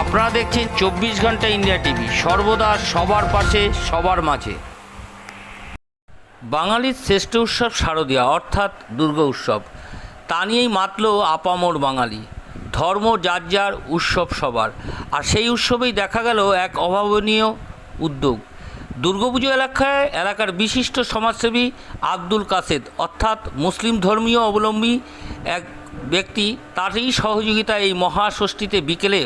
আপনারা দেখছেন চব্বিশ ঘণ্টা ইন্ডিয়া টিভি, সর্বদা সবার পাশে, সবার মাঝে। বাঙালির শ্রেষ্ঠ উৎসব শারদীয়া, অর্থাৎ দুর্গা উৎসব। তা নিয়েই মাতল আপামর বাঙালি। ধর্ম যার যার উৎসব সবার। আর সেই উৎসবেই দেখা গেল এক অভাবনীয় উদ্যোগ। দুর্গাপুজো এলাকায়, এলাকার বিশিষ্ট সমাজসেবী আব্দুল কাসেদ অর্থাৎ মুসলিম ধর্মীয় অবলম্বী এক ব্যক্তি তারই সহযোগিতায় এই মহাষষ্ঠীতে বিকেলে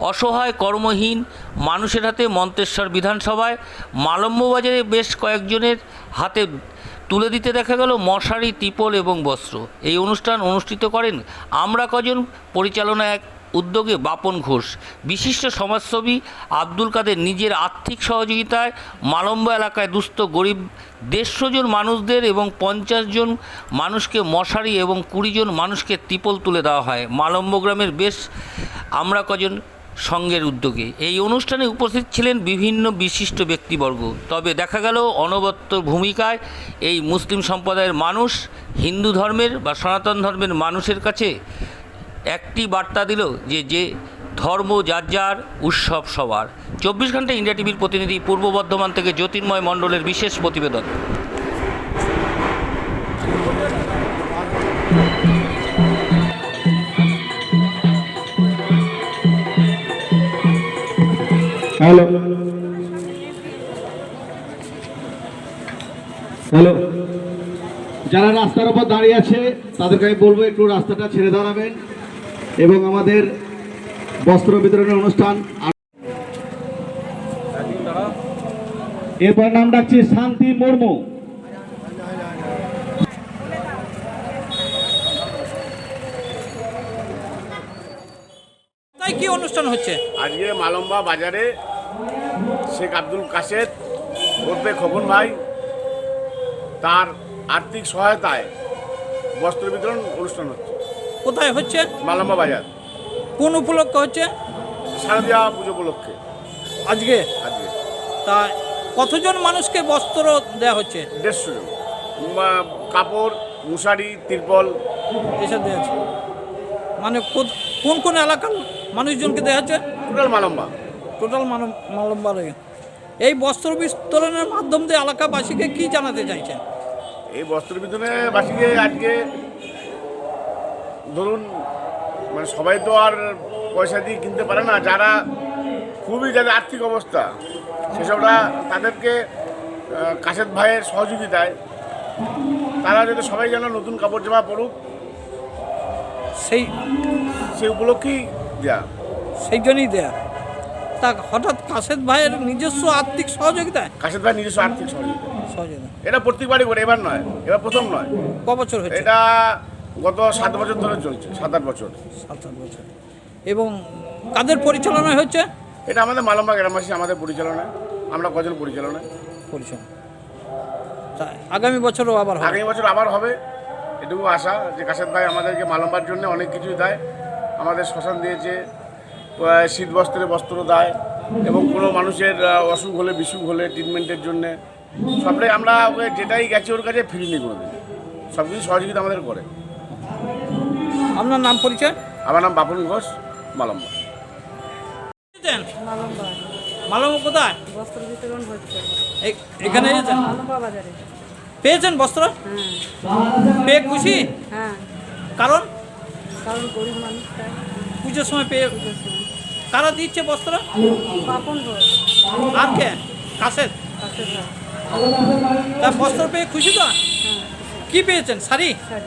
অসহায় কর্মহীন মানুষের হাতে মন্তেশ্বর বিধানসভায় মালম্যবাজারে বেশ কয়েকজনের হাতে তুলে দিতে দেখা গেল মশারি তিপল এবং বস্ত্র। এই অনুষ্ঠান অনুষ্ঠিত করেন আমরা কজন পরিচালনা এক উদ্যোগে বাপন ঘোষ, বিশিষ্ট সমাজসেবী আব্দুল কাদের নিজের আর্থিক সহযোগিতায় মালম্ব এলাকায় দুস্থ গরিব দেড়শো জন মানুষদের এবং পঞ্চাশ জন মানুষকে মশারি এবং কুড়ি জন মানুষকে ত্রিপল তুলে দেওয়া হয়। মালম্ব গ্রামের বেশ আমরা কজন সঙ্গের উদ্যোগে। এই অনুষ্ঠানে উপস্থিত ছিলেন বিভিন্ন বিশিষ্ট ব্যক্তিবর্গ। তবে দেখা গেল অনবদ্য ভূমিকায় এই মুসলিম সম্প্রদায়ের মানুষ হিন্দু ধর্মের বা সনাতন ধর্মের মানুষের কাছে একটি বার্তা দিল যে যে ধর্ম যার যার উৎসব সবার। চব্বিশ ঘণ্টা ইন্ডিয়া টিভির প্রতিনিধি পূর্ব বর্ধমান থেকে জ্যোতির্ময় মণ্ডলের বিশেষ প্রতিবেদন। হ্যালো। হ্যালো। যারা রাস্তার উপর দাঁড়িয়ে আছে, তাদেরকে আমি বলব একটু রাস্তাটা ছেড়ে দাঁড়াবেন। এবং আমাদের বস্ত্র বিতরণের অনুষ্ঠান এরপর নাম ডাকছি শান্তি মুর্মু। কি অনুষ্ঠান হচ্ছে? আজকে মালম্বা বাজারে শেখ আব্দুল কাশেদ ওরফে খোকন ভাই তার আর্থিক সহায়তায় বস্ত্র বিতরণ অনুষ্ঠান হচ্ছে। কোথায় হচ্ছে? মালম্বা বাজার। কোন উপলক্ষে হচ্ছে? শারদীয়া পুজো উপলক্ষে। আজকে? আজকে। তা কতজন মানুষকে বস্ত্র দেওয়া হচ্ছে? দেড়শো জন। কাপড় মশারি তিরপল। এসব দেওয়া হচ্ছে। মানে কোন কোন এলাকার মানুষজনকে দেওয়া হচ্ছে? টোটাল মালম্বা টোটাল মানব মালম্বার এই বস্ত্র বিতরণের মাধ্যম দিয়ে এলাকাবাসীকে কি জানাতে চাইছেন? এই বস্ত্র বিতরণে বাসীকে আজকে ধরুন মানে সবাই তো আর পয়সা দিয়ে কিনতে পারে না যারা খুবই যাদের আর্থিক অবস্থা সেসবরা তাদেরকে কাশেদ ভাইয়ের সহযোগিতায় তারা যাতে সবাই যেন নতুন কাপড় জামা পরুক সেই সেই উপলক্ষেই দেয়া। সেই জন্যই দেয়া। তা হঠাৎ কাশেদ ভাইয়ের নিজস্ব আর্থিক সহযোগিতায় কাশেদ ভাই নিজস্ব আর্থিক সহযোগিতা। সহযোগিতা। এটা প্রত্যেকবারই করে এবার নয় এবার প্রথম নয়। ক বছর হচ্ছে এটা গত সাত বছর ধরে চলছে সাত আট বছর। সাত আট বছর। এবং কাদের পরিচালনায় হচ্ছে? এটা আমাদের মালম্বা গ্রামবাসী আমাদের পরিচালনায় আমরা কজন পরিচালনা? তা আগামী বছরও আবার আগামী বছর আবার হবে। এটুকু আশা যে কাশেদ ভাই আমাদেরকে মালম্বার জন্য অনেক কিছুই দেয়। আমাদের শ্মশান দিয়েছে শীত বস্ত্রে বস্ত্র দেয় এবং কোনো মানুষের অসুখ হলে বিসুখ হলে ট্রিটমেন্টের জন্যে। সবটাই আমরা ওকে যেটাই গেছি ওর কাছে ফিরিনি কোনো দিন সব কিছু সহযোগিতা আমাদের করে। আপনার নাম পরিচয়? আমার নাম বাপন ঘোষ মালম্বা? মালম্বা কোথায়? বস্ত্র বিতরণ হচ্ছে। এখানে মালম্বা বাজারে। পেয়েছেন বস্ত্র? হ্যাঁ। পেয়ে খুশি? হ্যাঁ। কারণ? কারণ গরিব মানুষ পুজোর সময় পেয়ে কারা দিচ্ছে বস্ত্র? আর কে? কাছের কাছে তা বস্ত্র পেয়ে খুশি তো? হ্যাঁ কি পেয়েছেন? শাড়ি? শাড়ি।